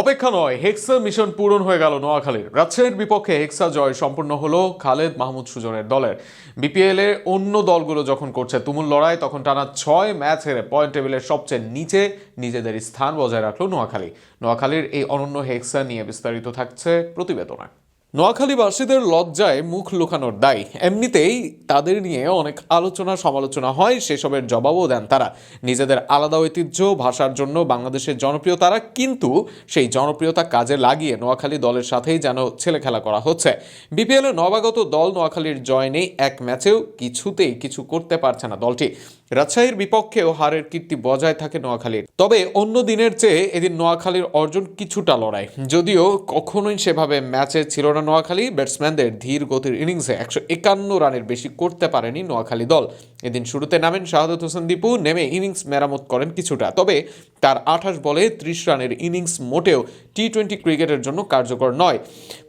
অপেক্ষা নয় হেক্সা মিশন পূরণ হয়ে গেল নোয়াখালীর। রাজশাহীর বিপক্ষে হেক্সা জয় সম্পূর্ণ হলো খালেদ মাহমুদ সুজনের দলের। বিপিএল এর অন্য দলগুলো যখন করছে তুমুল লড়াই, তখন টানা ছয় ম্যাচ হেরে পয়েন্ট টেবিলের সবচেয়ে নিচে নিজেদের স্থান বজায় রাখল নোয়াখালী। নোয়াখালীর এই অনন্য হেক্সা নিয়ে বিস্তারিত থাকছে প্রতিবেদনে। নোয়াখালীবাসীদের লজ্জায় মুখ লুকানোর দায়। এমনিতেই তাদের নিয়ে অনেক আলোচনা সমালোচনা হয়, সেসবের জবাবও দেন তারা। নিজেদের আলাদা ঐতিহ্য, ভাষার জন্য বাংলাদেশের জনপ্রিয় তারা, কিন্তু সেই জনপ্রিয়তা কাজে লাগিয়ে নোয়াখালী দলের সাথেই যেন ছেলে খেলা করা হচ্ছে। বিপিএল নবাগত দল নোয়াখালীর জয় নেই এক ম্যাচেও কিছুতেই কিছু করতে পারছে না দলটি। রাজশাহীর বিপক্ষেও হারের কীর্তি বজায় থাকে নোয়াখালীর। তবে অন্য দিনের চেয়ে এদিন নোয়াখালীর অর্জন কিছুটা লড়াই। যদিও কখনোই সেভাবে ম্যাচে ছিল না নোয়াখালী ব্যাটসম্যানদের ধীর গতির ইনিংসে একশো একান্ন রানের বেশি করতে পারেনি নোয়াখালী দল। এদিন শুরুতে নামেন শাহাদত হোসেন দীপু, নেমে ইনিংস মেরামত করেন কিছুটা। তবে তার আঠাশ বলে ত্রিশ রানের ইনিংস মোটেও টি টোয়েন্টি ক্রিকেটের জন্য কার্যকর নয়।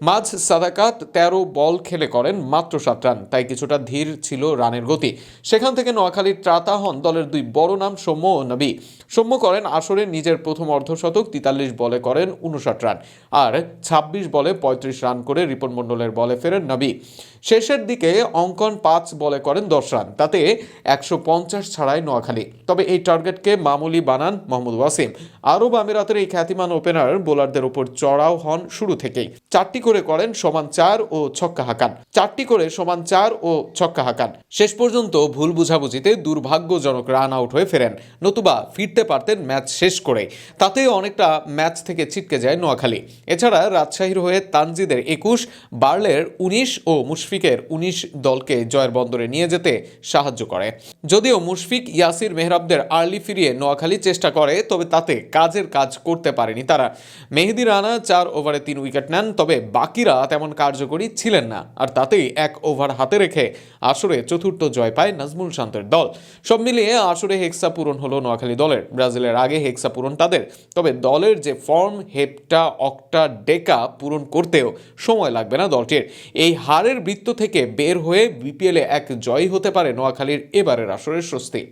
মাঝ সাদাকাত তেরো বল খেলে করেন মাত্র সাত রান, তাই কিছুটা ধীর ছিল রানের গতি। সেখান থেকে নোয়াখালীর ত্রাতা হন দলের দুই বড় নাম সৌম্য ও নবী। সৌম্য করেন আসরে নিজের প্রথম অর্ধশতক তেতাল্লিশ বলে করেন উনষাট রান, আর ছাব্বিশ বলে পঁয়ত্রিশ রান করে রিপন মণ্ডলের বলে ফেরেন নবী। শেষের দিকে অঙ্কন পাঁচ বলে করেন দশ রান, তাতে একশো পঞ্চাশ ছাড়াই নোয়াখালী। তবে এই টার্গেটকে মামুলি বানান মোহাম্মদ ওয়াসিম। আরব আমিরাতের এই খ্যাতিমান ওপেনার বোলারদের উপর চড়াও হন শুরু থেকেই। চারটি করে করেন সমান চার ও ছক্কা হাঁকান। চারটি করে সমান চার ও ছক্কা হাঁকান। শেষ পর্যন্ত ভুল বুঝাবুঝিতে দুর্ভাগ্যজনক রান আউট হয়ে ফেরেন। নতুবা ফিরতে পারতেন ম্যাচ শেষ করে। তাতে অনেকটা ম্যাচ থেকে ছিটকে যায় নোয়াখালী। এছাড়া রাজশাহীর হয়ে তানজিদের একুশ বার্লের উনিশ ও মুশফিকের উনিশ দলকে জয়ের বন্দরে নিয়ে যেতে সাহায্য করে। যদিও মুশফিক ইয়াসির মেহরাবদের আর্লি ফিরিয়ে নোয়াখালী চেষ্টা করে, তবে তাতে কাজের কাজ করতে পারেনি তারা। মেহেদি রানা চার ওভারে তিন উইকেট নেন, তবে বাকিরা তেমন কার্যকরী ছিলেন না। আর তাতেই এক ওভার হাতে রেখে আসরে চতুর্থ জয় পায় নাজমুল শান্তের দল। সব মিলিয়ে আসরে হেক্সা পূরণ হলো নোয়াখালী দলের। ব্রাজিলের আগে হেক্সা পূরণ তাদের। তবে দলের যে ফর্ম, হেপটা, অক্টা, ডেকা পূরণ করতেও সময় লাগবে না দলটির। এই হারের বৃত্ত থেকে বের হয়ে বিপিএলে এক জয় হতে পারে নোয়াখালীর এবারের আসরের স্বস্তি।